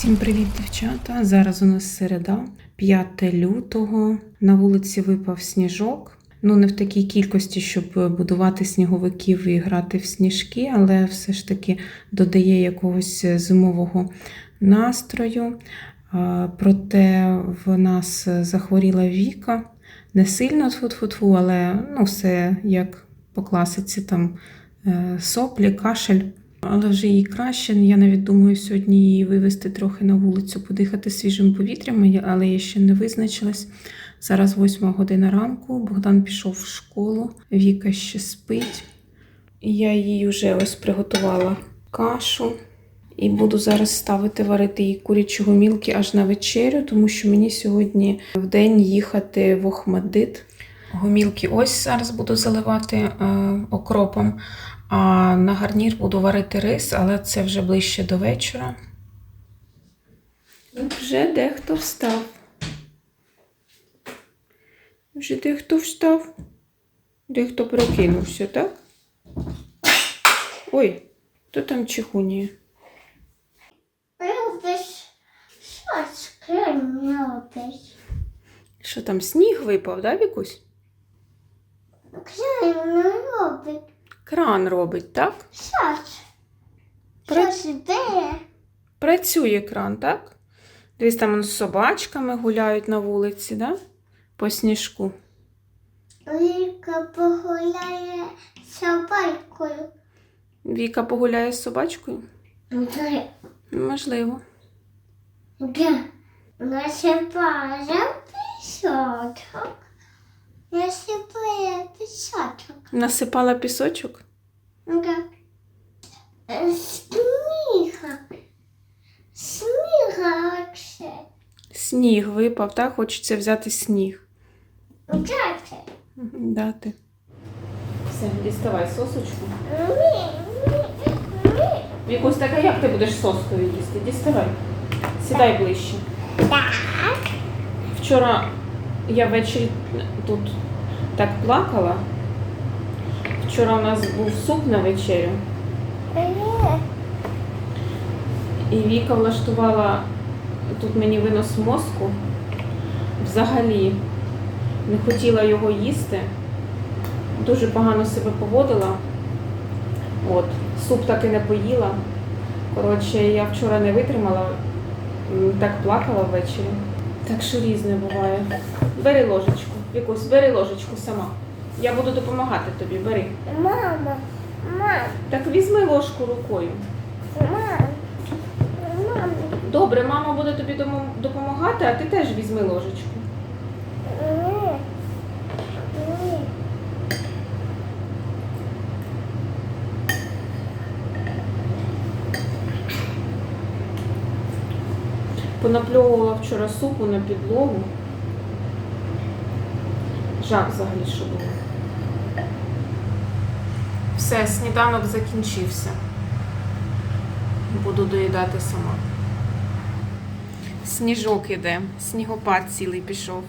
Всім привіт, дівчата! Зараз у нас середа, 5 лютого. На вулиці випав сніжок. Ну, не в такій кількості, щоб будувати сніговиків і грати в сніжки, але все ж таки додає якогось зимового настрою. Проте в нас захворіла Віка. Не сильно тфу-тфу-тфу, але ну, все як по класиці, там е, соплі, кашель. Але вже їй краще. Я навіть думаю сьогодні її вивезти трохи на вулицю, подихати свіжим повітрям, але я ще не визначилась. Зараз 8 година ранку. Богдан пішов в школу, Віка ще спить. Я їй вже ось приготувала кашу. І буду зараз ставити варити їй курячі гомілки аж на вечерю, тому що мені сьогодні в день їхати в Охмадит. Гомілки ось зараз буду заливати е, окропом. А на гарнір буду варити рис, але це вже ближче до вечора. Вже дехто встав. Вже дехто встав. Дехто прокинувся, так? Ой, хто там чихуніє? Що там сніг випав, да, Вікусь? Кран робить, так? Що ж? При- Що ж де? Працює кран, так? Дивись, там з собачками гуляють на вулиці, да? По сніжку. Ліка погуляє з собакою. Віка погуляє з собачкою? Де? Можливо. Де? Насипає пісочок. Насипає пісочок. Насипала пісочок. Е, Сніга. Сніга оце. Сніг випав, так? Хочеться взяти сніг. Мгм, Дати. Все, діставай сосочку. Ні, ні, ні. Вікусь, так а як ти будеш соскою їсти? Діставай. Сідай ближче. Так. Вчора я ввечері тут так плакала. Вчора у нас був суп на вечерю, і Віка влаштувала тут мені винос мозку. Взагалі не хотіла його їсти. Дуже погано себе поводила. От, суп так і не поїла. Коротше, я вчора не витримала, так плакала ввечері. Так що різне буває. Бери ложечку. Вікусь, бери ложечку сама. Я буду допомагати тобі, бери. Мама, мам, Так візьми ложку рукою. мам, мам, Добре, мама буде тобі допомагати, а ти теж візьми ложечку. ні, ні. Понапльовувала вчора супу на підлогу. Жах взагалі, що було. Все, сніданок закінчився. Буду доїдати сама. Сніжок іде, снігопад цілий пішов.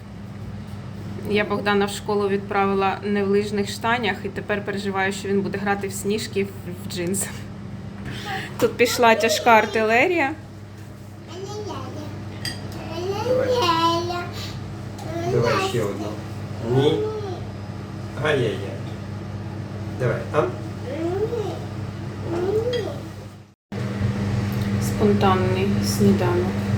Я Богдана в школу відправила не в лижних штанях і тепер переживаю, що він буде грати в сніжки в джинсах. Тут пішла тяжка артилерія. Давай ще одну. Ні. Ай-яй-яй. Давай. А? Спонтанний сніданок.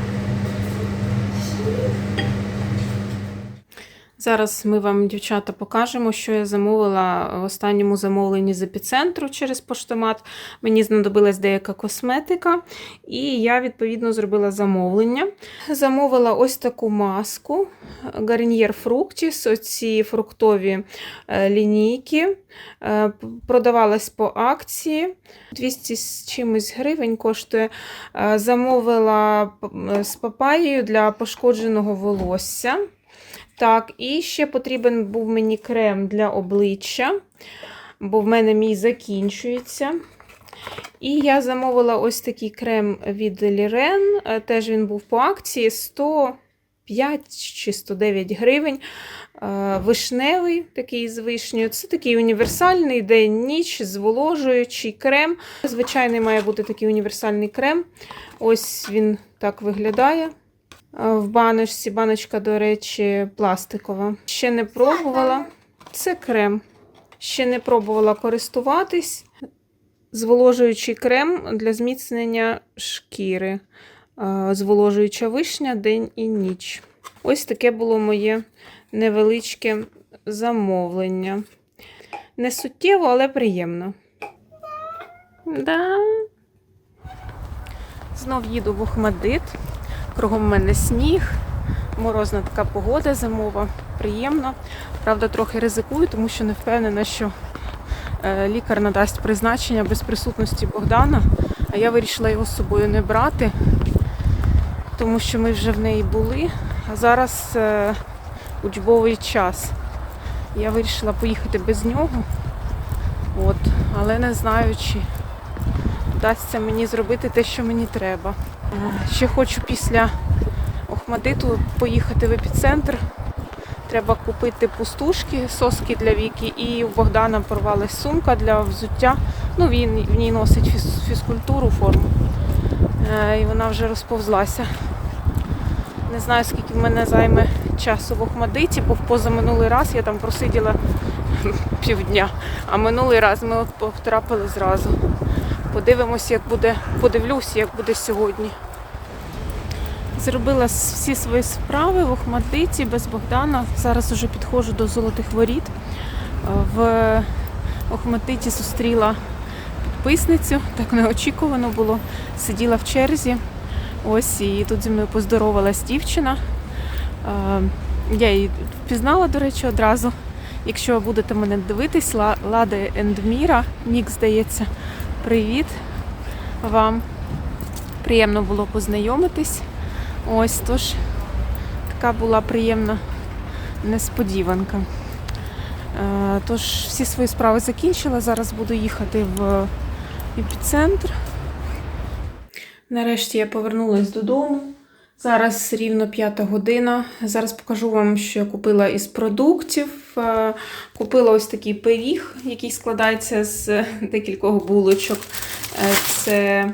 Зараз ми вам, дівчата, покажемо, що я замовила в останньому замовленні з епіцентру через поштомат. Мені знадобилась деяка косметика, і я, відповідно, зробила замовлення. Замовила ось таку маску Garnier Fructis, оці фруктові е, лінійки. Е, Продавалась по акції. 200 з чимось гривень коштує. Е, Замовила з папаєю для пошкодженого волосся. Так, і ще потрібен був мені крем для обличчя, бо в мене мій закінчується. І я замовила ось такий крем від Лірен. Е, Теж він був по акції 105 чи 109 гривень. Е, Вишневий, такий з вишнею. Це такий універсальний день-ніч, зволожуючий крем. Звичайний має бути такий універсальний крем. Ось він так виглядає. А В баночці, баночка, до речі, пластикова. Ще не пробувала. Це крем. Ще не пробувала користуватись. Зволожуючий крем для зміцнення шкіри. Зволожуюча вишня день і ніч. Ось таке було моє невеличке замовлення. Не суттєво, але приємно. Да. Знов їду в Охмадит. Кругом мене сніг, морозна така погода зимова, приємно. Правда, трохи ризикую, тому що не впевнена, що е, лікар надасть призначення без присутності Богдана. А я вирішила його з собою не брати, тому що ми вже в неї були. А зараз е, учбовий час. Я вирішила поїхати без нього. От, але не знаю, чи вдасться мені зробити те, що мені треба. Ще хочу після Охмадиту поїхати в епіцентр. Треба купити пустушки, соски для віки, і у Богдана порвалась сумка для взуття. Ну, він в ній носить фіз- фізкультуру форму. Е, І вона вже розповзлася. Не знаю, скільки в мене займе часу в Охмадиті, бо позаминулий раз я там просиділа півдня, а минулий раз ми потрапили зразу. Подивимось, як буде, подивлюсь, як буде сьогодні. Зробила всі свої справи в Охмадиті без Богдана. Зараз уже підходжу до золотих воріт. В Охмадиті зустріла підписницю, так неочікувано було. Сиділа в черзі. Ось і тут зі мною поздоровалась дівчина. Е, Я її впізнала, до речі, одразу. Якщо будете мене дивитись, Лада Ендміра, Нік, здається, привіт вам. Приємно було познайомитись. Ось тож така була приємна несподіванка. Е, Тож всі свої справи закінчила. Зараз буду їхати в епіцентр. Нарешті я повернулася додому. Зараз рівно п'ята година. Зараз покажу вам, що я купила із продуктів. Е, Купила ось такий пиріг, який складається з декількох булочок. Е, Це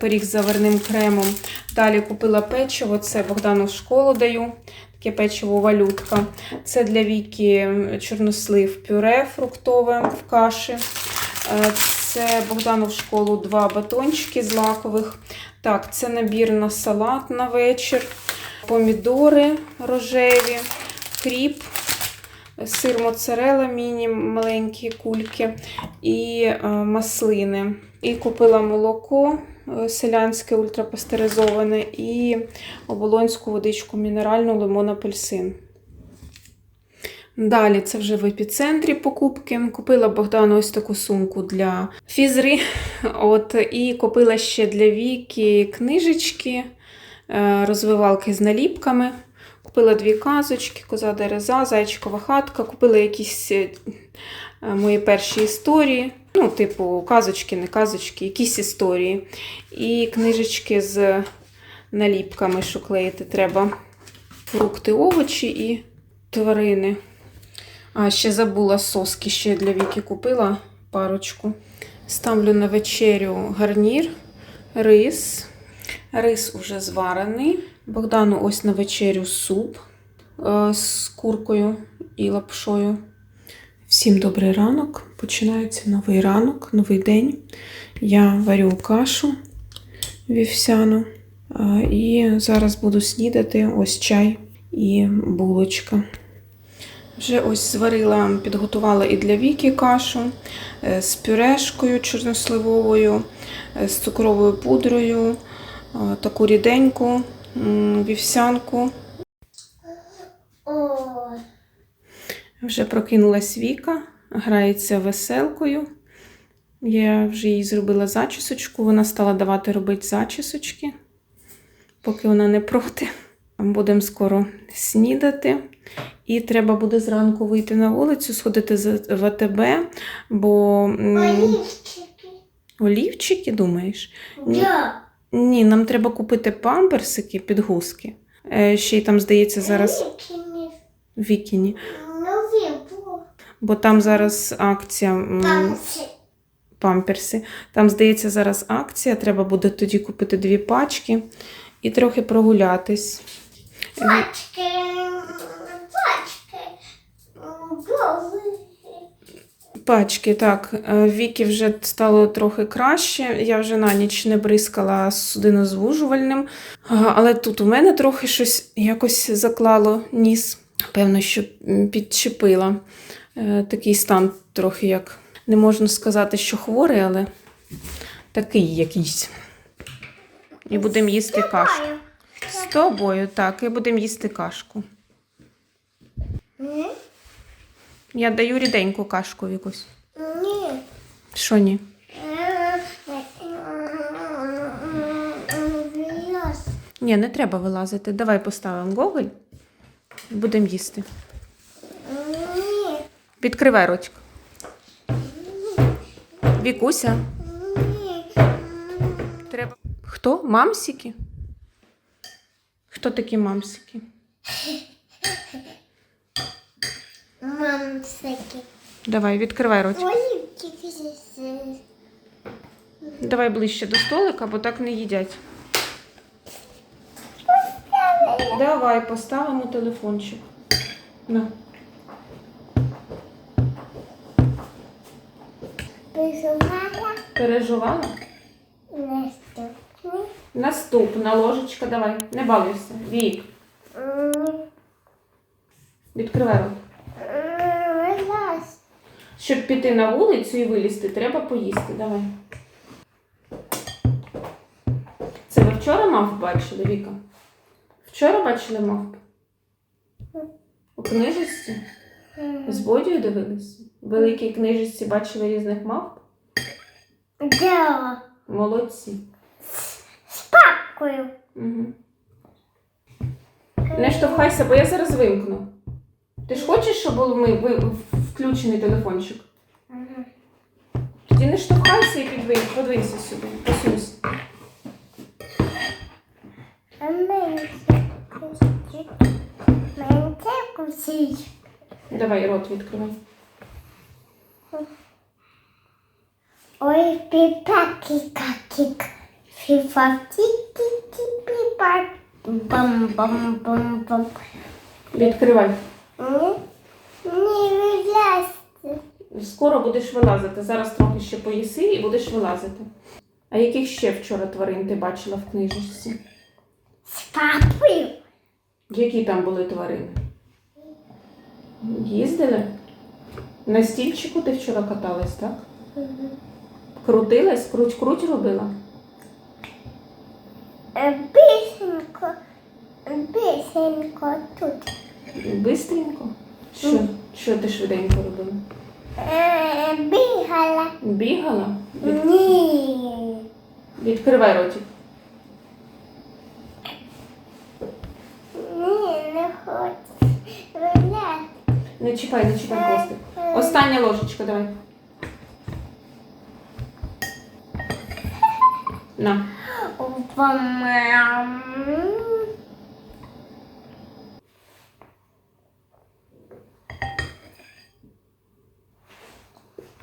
пиріг з заварним кремом. Далі купила печиво, це Богдану в школу даю. Таке печиво валютка. Це для Віки чорнослив пюре фруктове в каші. Е, Це Богдану в школу два батончики з лакових. Так, це набір на салат на вечір, помідори рожеві, кріп, сир моцарела, міні маленькі кульки і е, маслини. І купила молоко е, селянське ультрапастеризоване і оболонську водичку мінеральну лимон апельсин. Далі це вже в епіцентрі покупки. Купила Богдану ось таку сумку для фізри. От, і купила ще для Віки книжечки, е, розвивалки з наліпками. Купила дві казочки, коза дереза, зайчикова хатка. Купила якісь е, мої перші історії. Ну, типу, казочки, не казочки, якісь історії. І книжечки з наліпками, що клеїти треба. Фрукти, овочі і тварини. А ще забула соски ще для Віки купила парочку. Ставлю на вечерю гарнір, рис. Рис уже зварений. Богдану ось на вечерю суп е, з куркою і лапшою. Всім добрий ранок. Починається новий ранок, новий день. Я варю кашу вівсяну. е, І зараз буду снідати ось чай і булочка. Вже ось зварила, підготувала і для Віки кашу е, з пюрешкою чорносливовою, з цукровою пудрою, таку ріденьку, вівсянку. Вже прокинулась Віка, грається веселкою. Я вже їй зробила зачісочку, вона стала давати робити зачісочки, поки вона не проти. Будемо скоро снідати. І треба буде зранку вийти на вулицю, сходити в АТБ, бо Олівчики. олівчики, думаєш? Ні. Да. Ні, нам треба купити памперсики, підгузки. Е, Ще й там, здається, зараз Олівчики Вікіні, нові бо бо там зараз акція. м, Там памперси. Там, здається, зараз акція. Треба буде тоді купити дві пачки і трохи прогулятись. Пачки, Пачки, так. Е, Вікі вже стало трохи краще. Я вже на ніч не бризкала судинозвужувальним. Але тут у мене трохи щось якось заклало ніс. Певно, що підчепила. Е, Такий стан трохи як не можна сказати, що хворий, але такий якийсь. І будемо їсти кашку. З тобою, так, і будемо їсти кашку. Я даю ріденьку кашку якусь. Ні. Що ні? Ні, не треба вилазити. Давай поставимо Гоголь. Будемо їсти. Ні. Відкривай ротик. Вікуся. Ні. Треба. Хто? Мамсики? Хто такі мамсики? Мамсики. Давай, відкривай ротик. Олівки. Давай ближче до столика, бо так не їдять. Давай, поставимо телефончик. На. Писувала Переживала? наступний. Наступна ложечка, давай. Не балуйся. Вік. Відкривай рот. Щоб піти на вулицю і вилізти, треба поїсти. Давай. Це ви вчора мавп бачили, Віка? Вчора бачили мавп? У книжечці? З Бодію дивилися? В великій книжечці бачили різних мавп? Молодці. Папкою. Угу. Не штовхайся, бо я зараз вимкну. Ти ж хочеш, щоб ми, включений телефончик? Тоді не штовхайся і підвинь, подвинься сюди. Посунься. А мене це кусить. Мене це кусить. Давай рот відкривай. Ой, пипаки какик. Фифа тики пипа. Бам бам бам бам. Відкривай. Не, не вилазьте. Скоро будеш вилазити. Зараз трохи ще поїси і будеш вилазити. А яких ще вчора тварин ти бачила в книжечці? З папою. Які там були тварини? Їздили? На стільчику ти вчора каталась, так? Крутилась, круть-круть робила. Е, Бисенько. Бисенько тут. Бистренько? Що, що ти швиденько робила? Е, Бігала. Бігала? Від- Ні. Відкривай ротик. Ні, не хочу. Не чіпай, не чіпай хвостик. Остання ложечка, давай. На. Бам.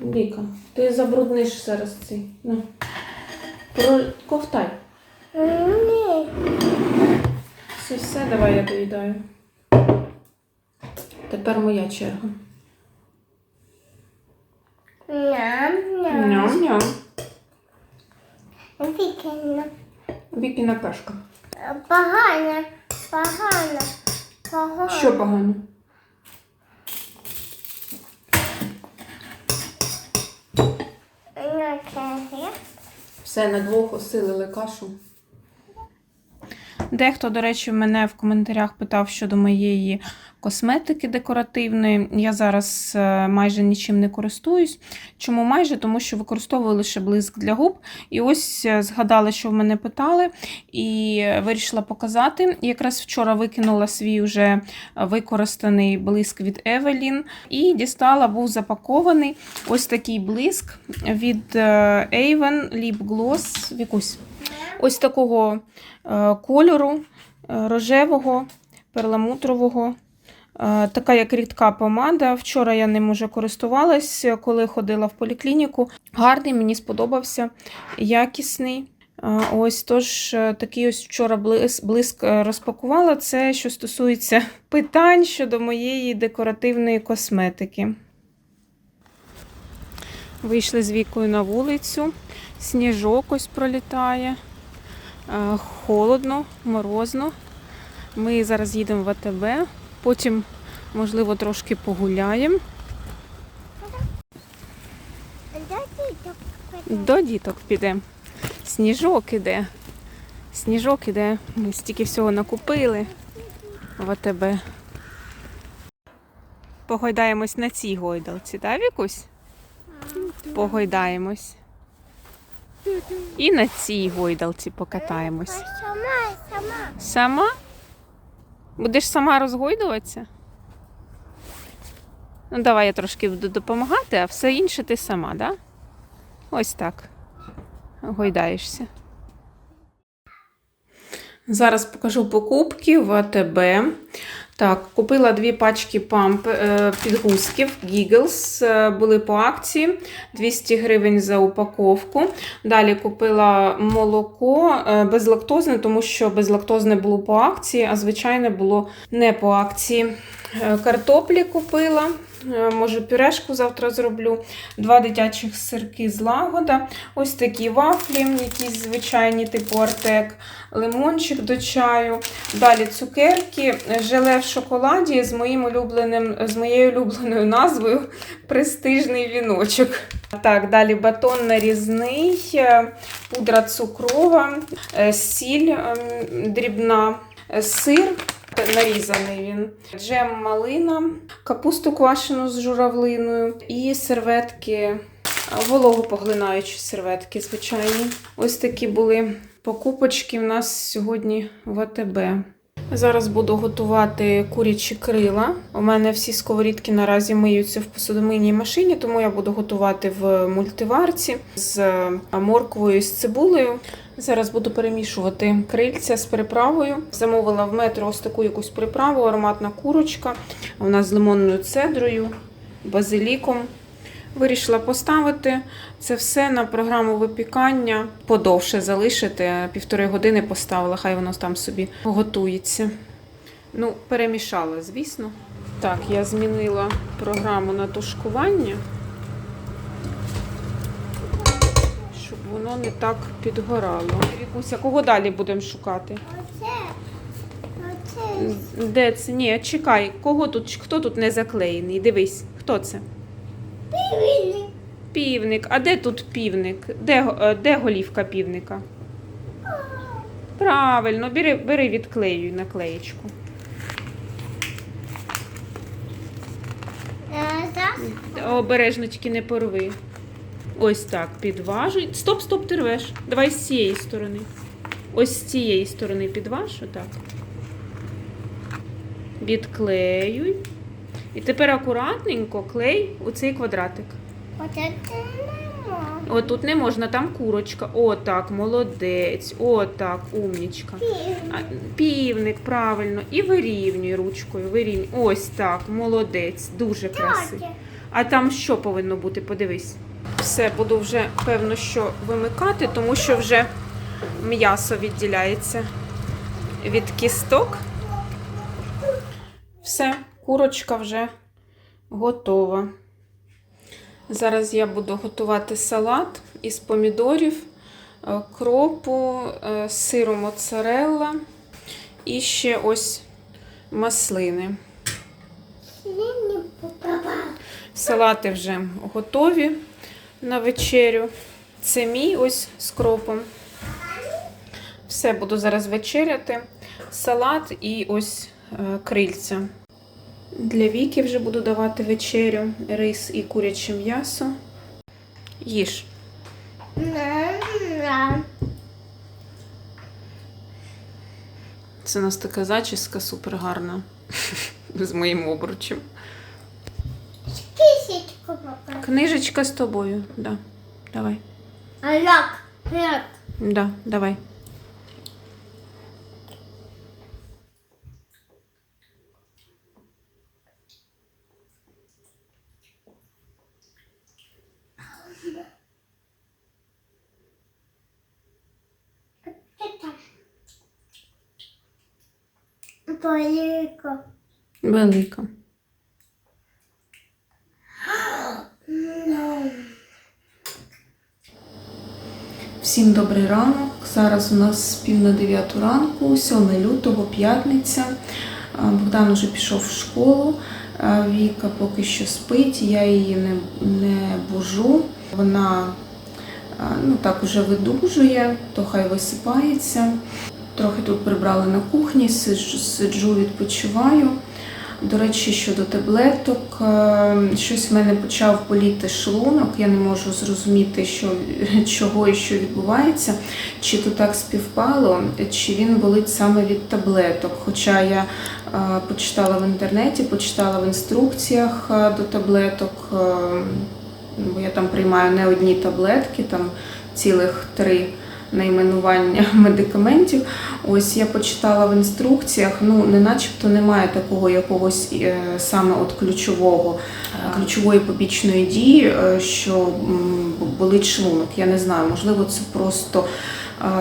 Віка, ти забрудниш зараз цей. Про... Ковтай. Ні. Все, все, давай я доїдаю. Тепер моя черга. Ням-ням. Вікенно. Вікіна кашка. Погано, погано, погано. Що погано? Ну, це є. Все на двох осилили кашу. Дехто, до речі, мене в коментарях питав щодо моєї косметики декоративної. Я зараз е, майже нічим не користуюсь. Чому майже? Тому що використовую лише блиск для губ. І ось е, згадала, що в мене питали, і вирішила показати. Якраз вчора викинула свій вже використаний блиск від Evelyn і дістала, був запакований ось такий блиск від е, Avon Lip Gloss. Вікусь. Ось такого е, кольору е, рожевого, перламутрового. Е, Така як рідка помада. Вчора я ним уже користувалась, коли ходила в поліклініку. Гарний, мені сподобався, якісний. Ось тож такий ось вчора блиск, розпакувала. Це що стосується питань щодо моєї декоративної косметики. Вийшли з вікою на вулицю, сніжок ось пролітає, е, холодно, морозно. Ми зараз їдемо в АТБ, потім, можливо, трошки погуляємо. До діток підемо. Сніжок іде. Сніжок іде. Ми стільки всього накупили в АТБ. Погойдаємось на цій гойдалці, так, Вікусь? Погойдаємось. І на цій гойдалці покатаємось. Сама, сама. Сама? Будеш сама розгойдуватися? Ну, давай я трошки буду допомагати, а все інше ти сама, да? Ось так. Гойдаєшся. Зараз покажу покупки в АТБ. Так, купила дві пачки памп е, підгузків Giggles. е, Були по акції 200 гривень за упаковку. Далі купила молоко е, безлактозне, тому що безлактозне було по акції, а звичайне було не по акції. Картоплі купила. Е, Може, пюрешку завтра зроблю. Два дитячих сирки з лагода. Ось такі вафлі, якісь звичайні, типу артек, лимончик до чаю. Далі цукерки, желе в шоколаді з моїм улюбленим, з моєю улюбленою назвою Престижний віночок. Так, далі батон нарізний, е, пудра цукрова, е, сіль ем, дрібна, сир. Нарізаний він, джем малина, капусту квашену з журавлиною і серветки, вологопоглинаючі серветки, звичайні. Ось такі були покупочки в нас сьогодні в АТБ. Зараз буду готувати курячі крила. У мене всі сковорідки наразі миються в посудомийній машині, тому я буду готувати в мультиварці з е, морквою і з цибулею. Зараз буду перемішувати крильця з приправою. Замовила в метро ось таку якусь приправу, ароматна курочка. Вона з лимонною цедрою, базиліком. Вирішила поставити це все на програму випікання. Подовше залишити. Півтори години поставила, хай воно там собі готується. Ну, перемішала, звісно. Так, я змінила програму на тушкування, щоб воно не так підгорало. Вікуся, кого далі будемо шукати? Оце. Оце. Де це? Ні, чекай, кого тут, хто тут не заклеєний? Дивись, хто це? Півні. Півник. А де тут півник? Де, е, де голівка півника? Правильно, бери, бери відклеюй наклеєчку. Зараз. Обережно тільки не порви. Ось так, підважуй. Стоп, стоп, ти рвеш. Давай з цієї сторони. Ось з цієї сторони підваж, отак. Відклеюй. І тепер акуратненько клей у цей квадратик. Оце. О, тут не можна, там курочка. О, так, молодець. О, так, умнічка. А, Півник, правильно. І вирівнюй ручкою. Вирівнюй. Ось так, молодець. Дуже красиво. А там що повинно бути? Подивись. Все, буду вже певно, що вимикати, тому що вже м'ясо відділяється від кісток. Все, курочка вже готова. Зараз я буду готувати салат із помідорів, е, кропу, е, сиру моцарелла і ще ось маслини. Салати вже готові на вечерю. Це мій ось з кропом. Все, буду зараз вечеряти. Салат і ось е, крильця. Для Віки вже буду давати вечерю, рис і куряче м'ясо. Їж. Це у нас така зачіска супер гарна. З моїм обручем. Книжечка з тобою. Да. Давай. А як? Як? Да, давай. Велика. Велика. Всім добрий ранок. Зараз у нас пів на дев'яту ранку, 7 лютого, п'ятниця. Богдан уже пішов в школу. Віка поки що спить, я її не, не бужу. Вона ну, так уже видужує, то хай висипається. Трохи тут прибрали на кухні, сиджу, відпочиваю. До речі, щодо таблеток, е, щось в мене почав боліти шлунок. Я не можу зрозуміти, що, чого і що відбувається, чи то так співпало, чи він болить саме від таблеток. Хоча я е, почитала в інтернеті, почитала в інструкціях е, до таблеток, бо я там приймаю не одні таблетки, там цілих три найменування медикаментів. Ось я почитала в інструкціях, ну не начебто немає такого якогось е, саме от ключового, е, ключової побічної дії, е, що болить шлунок. Я не знаю, можливо, це просто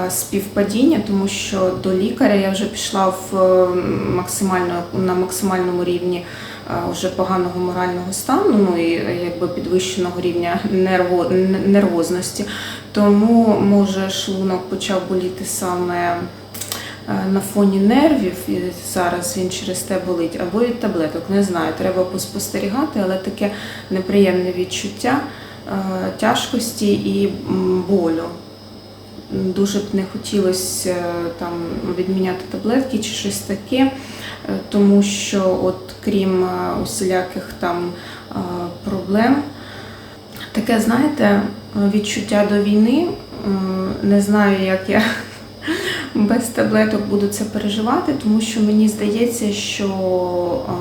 співпадіння, тому що до лікаря я вже пішла в максимально на максимальному рівні. Вже поганого морального стану, ну і якби підвищеного рівня нерво, нервозності. Тому може шлунок почав боліти саме е, на фоні нервів, і зараз він через те болить, або від таблеток. Не знаю, треба поспостерігати, але таке неприємне відчуття е, тяжкості і болю. Дуже б не хотілося е, там відміняти таблетки чи щось таке, тому що, от крім усіляких там проблем, таке, знаєте, відчуття до війни. е, Не знаю, як я без таблеток буду це переживати, тому що мені здається, що е,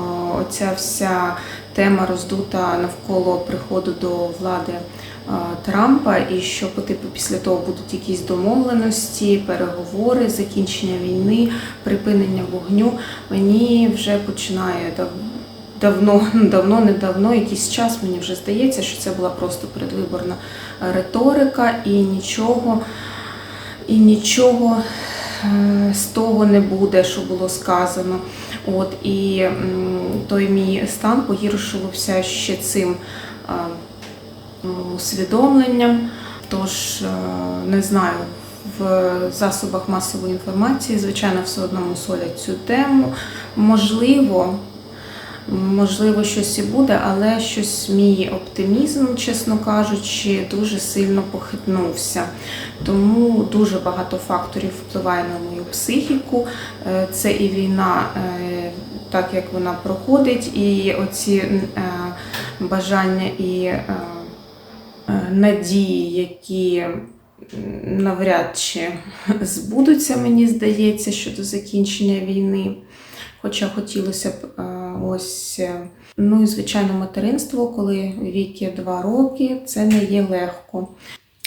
оця вся тема роздута навколо приходу до влади е, Трампа, і що по типу після того будуть якісь домовленості, переговори, закінчення війни, припинення вогню. Мені вже починає дав- давно, давно, недавно, якийсь час мені вже здається, що це була просто передвиборна риторика і нічого, і нічого е, з того не буде, що було сказано. От і той мій стан погіршувався ще цим е, усвідомленням. Тож е, не знаю, в засобах масової інформації, звичайно, все одно мусолять цю тему. Можливо, можливо, щось і буде, але щось мій оптимізм, чесно кажучи, дуже сильно похитнувся. Тому дуже багато факторів впливає на мою психіку. Е, Це і війна, е, так як вона проходить, і оці е, бажання і надії, які навряд чи збудуться, мені здається, щодо закінчення війни. Хоча хотілося б ось. е, Ну і звичайно, материнство, коли віки два роки, це не є легко.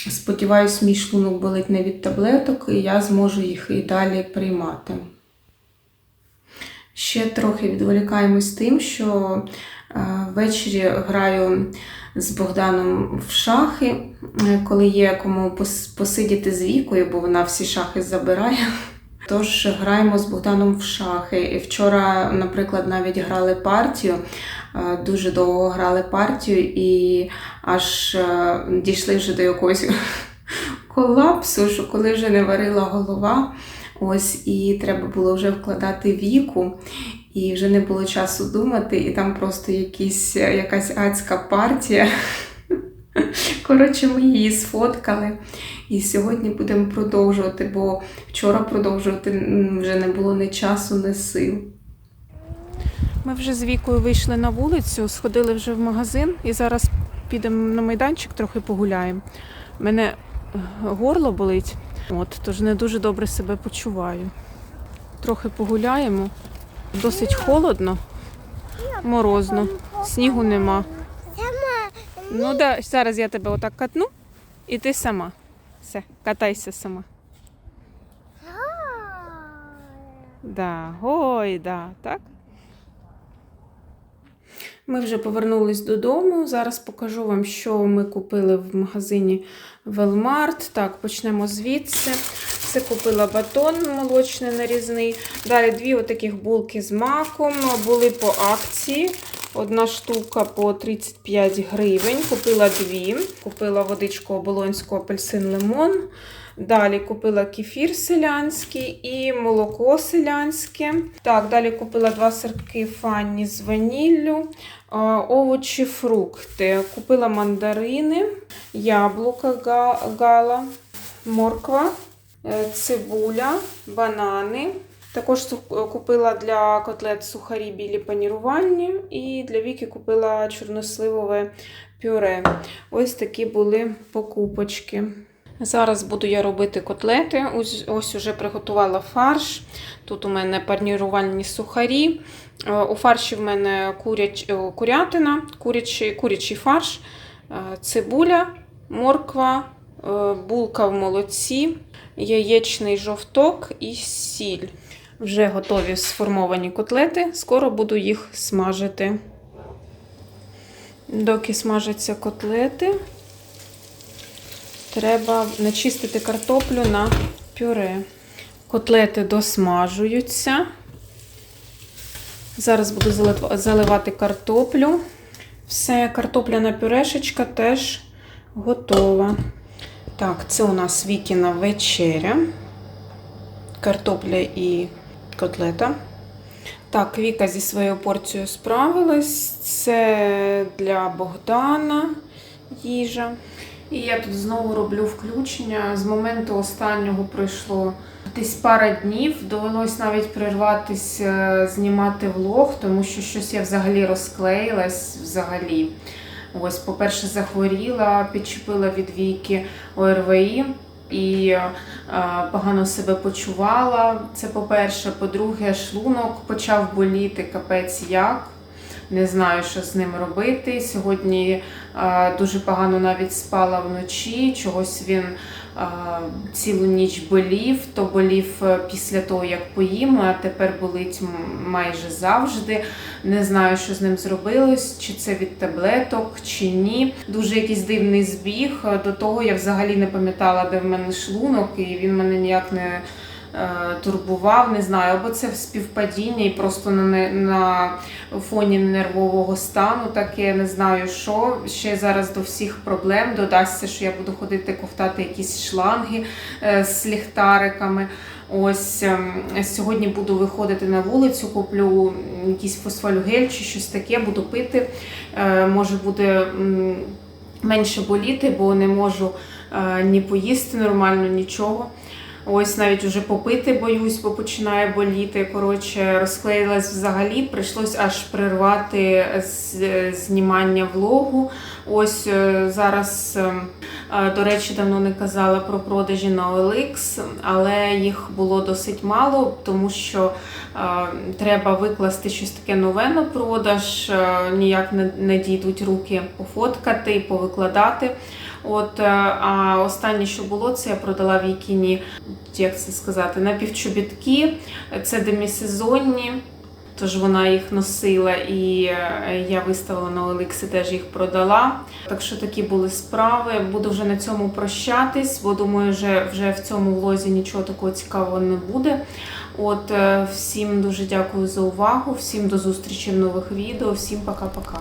Сподіваюсь, мій шлунок болить не від таблеток, і я зможу їх і далі приймати. Ще трохи відволікаємось тим, що е, ввечері граю з Богданом в шахи, е, коли є кому посидіти з вікою, бо вона всі шахи забирає. Тож граємо з Богданом в шахи. І вчора, наприклад, навіть грали партію, е, дуже довго грали партію, і аж е, дійшли вже до якогось колапсу, що коли вже не варила голова, ось і треба було вже вкладати віку, і вже не було часу думати, і там просто якісь, якась адська партія. Коротше, ми її сфоткали. І сьогодні будемо продовжувати, бо вчора продовжувати вже не було ні часу, ні сил. Ми вже з Вікою вийшли на вулицю, сходили вже в магазин і зараз підемо на майданчик, трохи погуляємо. Мене е, горло болить, от, тож не дуже добре себе почуваю. Трохи погуляємо. Досить холодно, морозно, снігу нема. Ну да, зараз я тебе отак катну, і ти сама. Все, катайся сама. Да, ой, да, так. Ми вже повернулись додому. Зараз покажу вам, що ми купили в магазині Велмарт. Так, почнемо звідси. кекси, купила батон молочний нарізний. Далі дві отаких булки з маком були по акції. Одна штука по 35 гривень. Купила дві. Купила водичку оболонську апельсин лимон. Далі купила кефір селянський і молоко селянське. Так, далі купила два сирки фанні з ваніллю, овочі, фрукти. Купила мандарини, яблука гала, морква, е, цибуля, банани. Також купила для котлет сухарі білі панірувальні і для Віки купила чорносливове пюре. Ось такі були покупочки. Зараз буду я робити котлети. Ось, ось уже приготувала фарш. Тут у мене панірувальні сухарі. Е, У фарші в мене куряч, е, курятина, курячий, курячий фарш, е, цибуля, морква, булка в молоці, яєчний жовток і сіль. Вже готові сформовані котлети. Скоро буду їх смажити. Доки смажаться котлети, треба начистити картоплю на пюре. Котлети досмажуються. Зараз буду заливати картоплю. Все, картопляна пюрешечка теж готова. Так, це у нас Вікіна вечеря. Картопля і котлета. Так, Віка зі своєю порцією справилась. Це для Богдана їжа. І я тут знову роблю включення. З моменту останнього пройшло десь пара днів. Довелось навіть прерватись, е, знімати влог, тому що щось я взагалі розклеїлась взагалі. Ось, по-перше, захворіла, підчепила від віки ОРВІ і е, погано себе почувала. Це по-перше. По-друге, шлунок почав боліти капець як. Не знаю, що з ним робити. Сьогодні дуже погано навіть спала вночі. Чогось він цілу ніч болів. То болів е, після того, як поїм, а тепер болить майже завжди. Не знаю, що з ним зробилось, чи це від таблеток, чи ні. Дуже якийсь дивний збіг. До того я взагалі не пам'ятала, де в мене шлунок, і він мене ніяк не турбував. Не знаю, або це співпадіння і просто на, на фоні нервового стану таке, не знаю що. Ще зараз до всіх проблем додасться, що я буду ходити ковтати якісь шланги е, з ліхтариками. Ось ем, сьогодні буду виходити на вулицю, куплю якийсь фосфолюгель чи щось таке, буду пити. Е, Може буде менше боліти, бо не можу е, ні поїсти нормально, нічого. Ось навіть уже попити боюсь, бо починає боліти. Коротше, розклеїлась взагалі. Прийшлось аж прервати знімання влогу. Ось е, зараз, е, е, до речі, давно не казала про продажі на OLX, але їх було досить мало, тому що треба викласти щось таке нове на продаж. Ніяк не, дійдуть руки пофоткати повикладати. От, е, а останнє, що було, це я продала вікіні, як це сказати, напівчобітки. Це демісезонні. Тож вона їх носила і е, я виставила на Олексі, теж їх продала. Так що такі були справи. Буду вже на цьому прощатись, бо думаю, вже, вже в цьому влозі нічого такого цікавого не буде. От е, всім дуже дякую за увагу, всім до зустрічі в нових відео, всім пока-пока.